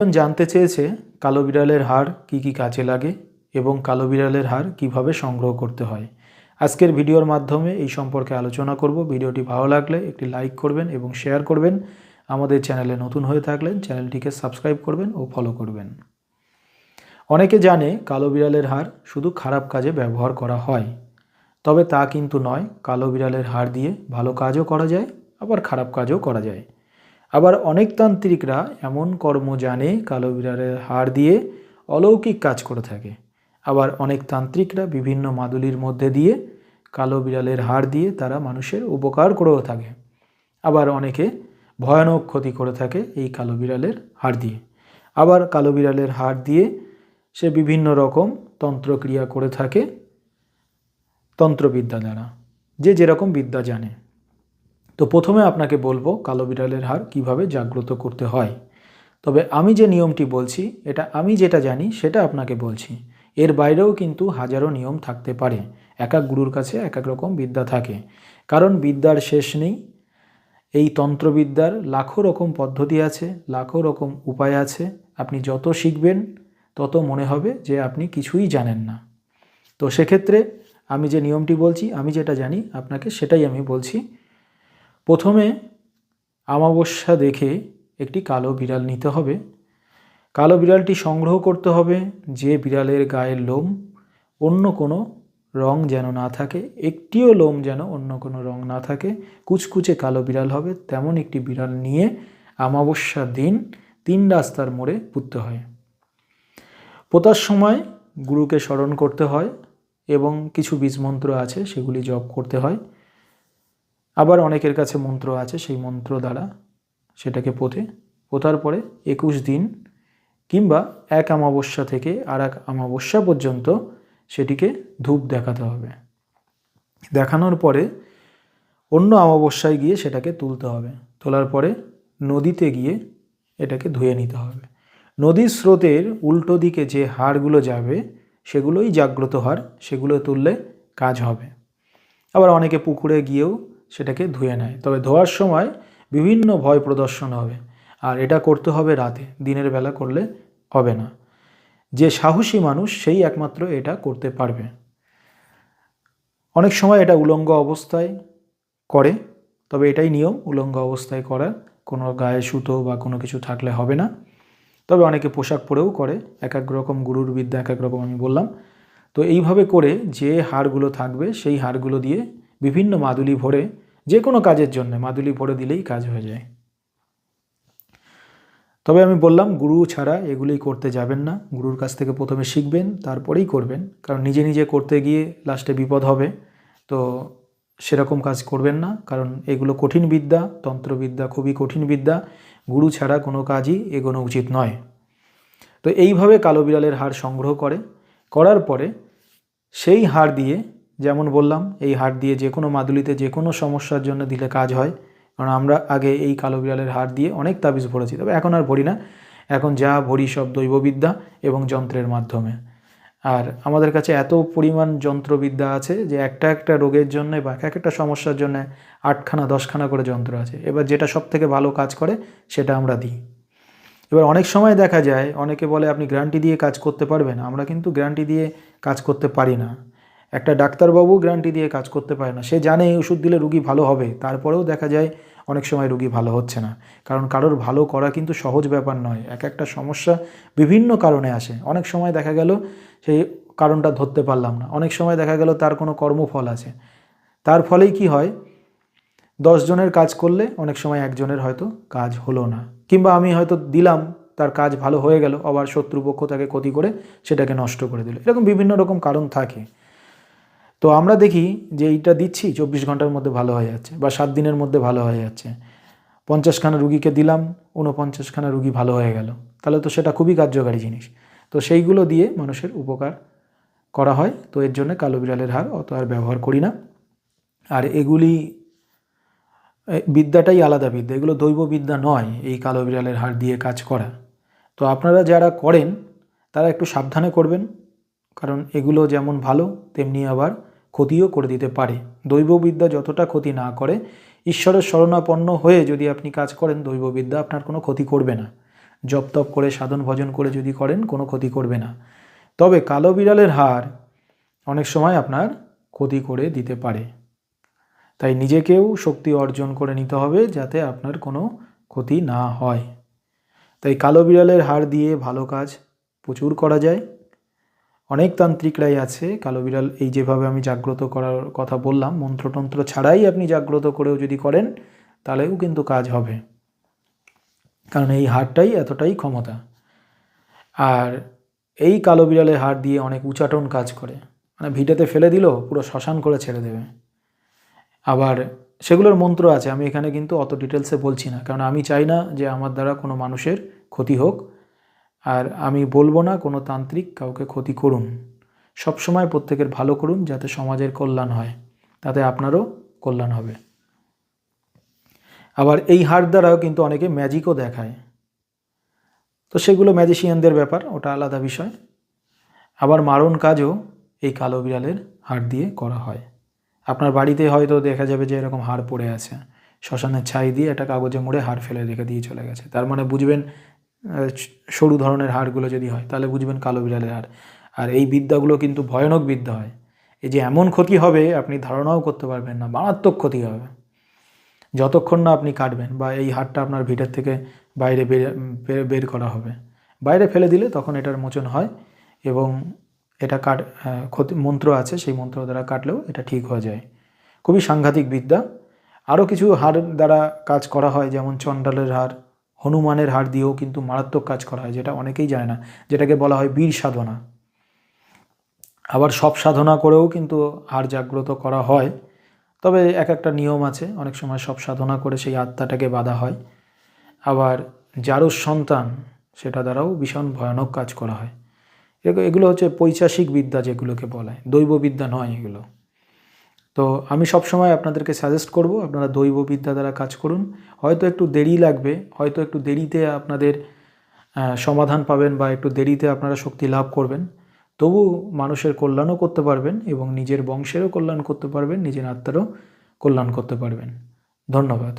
জানতে চেয়েছে কালো বিড়ালের হাড় কি কি কাজে লাগে এবং কালো বিড়ালের হাড় কীভাবে সংগ্রহ করতে হয়। আজকের ভিডিওর মাধ্যমে এই সম্পর্কে আলোচনা করব। ভিডিওটি ভালো লাগলে একটি লাইক করবেন এবং শেয়ার করবেন। আমাদের চ্যানেলে নতুন হয়ে থাকলে চ্যানেলটিকে সাবস্ক্রাইব করবেন ও ফলো করবেন। অনেকে জানে কালো বিড়ালের হাড় শুধু খারাপ কাজে ব্যবহার করা হয়, তবে তা কিন্তু নয়, কালো বিড়ালের হাড় দিয়ে ভালো কাজও করা যায়, আবার খারাপ কাজও করা যায়। আবার অনেক তান্ত্রিকরা এমন কর্ম জানে কালো বিড়ালের হাড় দিয়ে অলৌকিক কাজ করে থাকে। আবার অনেক তান্ত্রিকরা বিভিন্ন মাদুলির মধ্যে দিয়ে কালো বিড়ালের হাড় দিয়ে তারা মানুষের উপকার করেও থাকে। আবার অনেকে ভয়ানক ক্ষতি করে থাকে এই কালো বিড়ালের হাড় দিয়ে। আবার কালো বিড়ালের হাড় দিয়ে সে বিভিন্ন রকম তন্ত্রক্রিয়া করে থাকে তন্ত্রবিদ্যা দ্বারা। যে যেরকম বিদ্যা জানে। তো প্রথমে আপনাকে বলব কালো বিড়ালের হার কীভাবে জাগ্রত করতে হয়। তবে আমি যে নিয়মটি বলছি, এটা আমি যেটা জানি, সেটা আপনাকে বলছি। এর বাইরেও কিন্তু হাজারো নিয়ম থাকতে পারে। এক এক গুরুর কাছে এক এক রকম বিদ্যা থাকে। কারণ বিদ্যার শেষ নেই। এই তন্ত্রবিদ্যার লাখো রকম পদ্ধতি আছে, লাখো রকম উপায় আছে। আপনি যত শিখবেন, তত মনে হবে যে আপনি কিছুই জানেন না। তো সেক্ষেত্রে আমি যে নিয়মটি বলছি, আমি যেটা জানি, আপনাকে সেটাই আমি বলছি। প্রথমে আমাবস্যা দেখে একটি কালো বিড়াল নিতে হবে। কালো বিড়ালটি সংগ্রহ করতে হবে যে বিড়ালের গায়ের লোম অন্য কোনো রং যেন না থাকে, একটিও লোম যেন অন্য কোনো রং না থাকে। কুচকুচে কালো বিড়াল হবে, তেমন একটি বিড়াল নিয়ে আমাবস্যার দিন, তিন রাস্তার মোড়ে পুঁততে হয়। পোতার সময় গুরুকে স্মরণ করতে হয় এবং কিছু বীজমন্ত্র আছে সেগুলি জপ করতে হয়। আবার অনেকের কাছে মন্ত্র আছে, সেই মন্ত্র দ্বারা সেটাকে পোথে। পোতার পরে একুশ দিন কিংবা এক অমাবস্যা থেকে আর এক অমাবস্যা পর্যন্ত সেটিকে ধূপ দেখাতে হবে। দেখানোর পরে অন্য অমাবস্যায় গিয়ে সেটাকে তুলতে হবে। তোলার পরে নদীতে গিয়ে এটাকে ধুয়ে নিতে হবে। নদীর স্রোতের উল্টো দিকে যে হাড়গুলো যাবে, সেগুলোই জাগ্রত হাড়, সেগুলো তুললে কাজ হবে। আবার অনেকে পুকুরে গিয়েও সেটাকে ধুয়ে নেয়। তবে ধোয়ার সময় বিভিন্ন ভয় প্রদর্শন হবে। আর এটা করতে হবে রাতে। দিনের বেলা করলে হবে না। যে সাহসী মানুষ, সেই একমাত্র এটা করতে পারবে। অনেক সময় এটা উলঙ্গ অবস্থায় করে, তবে এটাই নিয়ম, উলঙ্গ অবস্থায় করা। কোনো গায়ে সুতো বা কোনো কিছু থাকলে হবে না। তবে অনেকে পোশাক পরেও করে। এক এক রকম গুরুর বিদ্যা এক এক রকম আমি বললাম। তো এইভাবে করে যে হাড়গুলো থাকবে, সেই হাড়গুলো দিয়ে বিভিন্ন মাদুলি ভরে, যে কোনো কাজের জন্য মাদুলি ভরে দিলেই কাজ হয়ে যায়। তবে আমি বললাম, গুরু ছাড়া এগুলি করতে যাবেন না। গুরুর কাছ থেকে প্রথমে শিখবেন, তারপরেই করবেন। কারণ নিজে নিজে করতে গিয়ে লাস্টে বিপদ হবে। তো সেরকম কাজ করবেন না। কারণ এগুলো কঠিন বিদ্যা, তন্ত্রবিদ্যা খুবই কঠিন বিদ্যা। গুরু ছাড়া কোনো কাজই এগোনো উচিত নয়। তো এইভাবে কালো বিড়ালের হাড় সংগ্রহ করে। করার পরে সেই হাড় দিয়ে যেমন বললাম, এই হাড় দিয়ে যে কোনো মাদুলিতে যে কোনো সমস্যার জন্য দিলে কাজ হয়। কারণ আমরা আগে এই কালো বিড়ালের হাড় দিয়ে অনেক তাবিজ ভরেছি, তবে এখন আর ভরি না। এখন যা ভরি সব দৈববিদ্যা এবং যন্ত্রের মাধ্যমে। আর আমাদের কাছে এত পরিমাণ যন্ত্রবিদ্যা আছে যে একটা একটা রোগের জন্য বা এক একটা সমস্যার জন্য আটখানা, দশখানা করে যন্ত্র আছে। এবার যেটা সব থেকে ভালো কাজ করে সেটা আমরা দিই। এবার অনেক সময় দেখা যায়, অনেকে বলে আপনি গ্যারান্টি দিয়ে কাজ করতে পারবেন। আমরা কিন্তু গ্যারান্টি দিয়ে কাজ করতে পারি না। একটা ডাক্তারবাবু গ্যারান্টি দিয়ে কাজ করতে পারে না। সে জানে এই ওষুধ দিলে রুগী ভালো হবে। তারপরেও দেখা যায় অনেক সময় রুগী ভালো হচ্ছে না। কারণ কারোর ভালো করা কিন্তু সহজ ব্যাপার নয়। এক একটা সমস্যা বিভিন্ন কারণে আসে। অনেক সময় দেখা গেল সেই কারণটা ধরতে পারলাম না। অনেক সময় দেখা গেল তার কোনো কর্মফল আছে। তার ফলেই কি হয়? জনের কাজ করলে অনেক সময় একজনের হয়তো কাজ হলো না। কিংবা আমি হয়তো দিলাম, তার কাজ ভালো হয়ে গেল, আবার শত্রুপক্ষ তাকে ক্ষতি করে সেটাকে নষ্ট করে দিল। এরকম বিভিন্ন রকম কারণ থাকে। তো আমরা দেখি যে এইটা দিচ্ছি, চব্বিশ ঘণ্টার মধ্যে ভালো হয়ে যাচ্ছে বা সাত দিনের মধ্যে ভালো হয়ে যাচ্ছে। পঞ্চাশখানা রুগীকে দিলাম, ঊনপঞ্চাশখানা রুগী ভালো হয়ে গেল। তাহলে তো সেটা খুবই কার্যকারী জিনিস। তো সেইগুলো দিয়ে মানুষের উপকার করা হয়। তো এর জন্য কালো বিড়ালের হার অত আর ব্যবহার করি না। আর এগুলি বিদ্যাটাই আলাদা বিদ্যা। এগুলো দৈব বিদ্যা নয়, এই কালো বিড়ালের হার দিয়ে কাজ করা। তো আপনারা যারা করেন, তারা একটু সাবধানে করবেন। কারণ এগুলো যেমন ভালো, তেমনি আবার ক্ষতিও করে দিতে পারে। দৈববিদ্যা যতটা ক্ষতি না করে, ঈশ্বরের শরণাপন্ন হয়ে যদি আপনি কাজ করেন, দৈববিদ্যা আপনার কোনো ক্ষতি করবে না। জপ তপ করে, সাধন ভজন করে যদি করেন, কোনো ক্ষতি করবে না। তবে কালো বিড়ালের হার অনেক সময় আপনার ক্ষতি করে দিতে পারে। তাই নিজেকেও শক্তি অর্জন করে নিতে হবে যাতে আপনার কোনো ক্ষতি না হয়। তাই কালো বিড়ালের হাড় দিয়ে ভালো কাজ প্রচুর করা যায়। অনেক তান্ত্রিকরাই আছে। কালো বিড়াল, এই যেভাবে আমি জাগ্রত করার কথা বললাম, মন্ত্রতন্ত্র ছাড়াই আপনি জাগ্রত করেও যদি করেন, তাহলেও কিন্তু কাজ হবে। কারণ এই হাড়টাই এতটাই ক্ষমতা। আর এই কালো বিড়ালের হাড় দিয়ে অনেক উচাটন কাজ করে। মানে ভিটেতে ফেলে দিল, পুরো শ্মশান করে ছেড়ে দেবে। আবার সেগুলোর মন্ত্র আছে, আমি এখানে কিন্তু অত ডিটেলসে বলছি না। কারণ আমি চাই না যে আমার দ্বারা কোনো মানুষের ক্ষতি হোক। আর আমি বলব না কোনো তান্ত্রিক কাউকে ক্ষতি করুন। সবসময় প্রত্যেকের ভালো করুন যাতে সমাজের কল্যাণ হয়। তাতে আপনারও কল্যাণ হবে। আবার এই হার দ্বারাও কিন্তু অনেকে ম্যাজিকও দেখায়। তো সেগুলো ম্যাজিশিয়ানদের ব্যাপার, ওটা আলাদা বিষয়। আবার মারণ কাজও এই কালো বিড়ালের হাড় দিয়ে করা হয়। আপনার বাড়িতে হয়তো দেখা যাবে যে এরকম হাড় পড়ে আছে। শ্মশানের ছাই দিয়ে একটা কাগজে মুড়ে হাড় ফেলে রেখে দিয়ে চলে গেছে। তার মানে বুঝবেন সরু ধরনের হাড়গুলো যদি হয়, তাহলে বুঝবেন কালো বিড়ালের হাড়। আর এই বিদ্যাগুলো কিন্তু ভয়ানক বিদ্যা হয়। এই যে এমন ক্ষতি হবে, আপনি ধারণাও করতে পারবেন না, মারাত্মক ক্ষতি হবে। যতক্ষণ না আপনি কাটবেন বা এই হাড়টা আপনার ভিটের থেকে বাইরে বের, বের- করা হবে। বাইরে ফেলে দিলে তখন এটার মোচন হয় এবং এটা কাট ক্ষতি, মন্ত্র আছে, সেই মন্ত্র দ্বারা কাটলেও এটা ঠিক হয়ে যায়। খুবই সাংঘাতিক বিদ্যা। আরও কিছু হাড় দ্বারা কাজ করা হয়, যেমন চণ্ডালের হাড় হনুমানের হাড় দিয়েও কিন্তু মারাত্মক কাজ করা হয়, যেটা অনেকেই জানে না, যেটাকে বলা হয় বীর সাধনা। আবার সব সাধনা করেও কিন্তু হাড় জাগ্রত করা হয়, তবে এক একটা নিয়ম আছে, অনেক সময় সব সাধনা করে সেই আত্মাটাকে বাধা হয়। আবার যারও সন্তান, সেটা দ্বারাও ভীষণ ভয়ানক কাজ করা হয়। এগুলো- হচ্ছে পৈশাসিক বিদ্যা যেগুলোকে বলা হয় দৈব নয় এগুলো। তো আমি সবসময় আপনাদেরকে সাজেস্ট করব, আপনারা দৈব বিদ্যা দ্বারা কাজ করুন। হয়তো একটু দেরি লাগবে, হয়তো একটু দেরিতে আপনাদের সমাধান পাবেন বা একটু দেরিতে আপনারা শক্তি লাভ করবেন। তবু মানুষের কল্যাণও করতে পারবেন এবং নিজের বংশেরও কল্যাণ করতে পারবেন, নিজের আত্মারও কল্যাণ করতে পারবেন। ধন্যবাদ।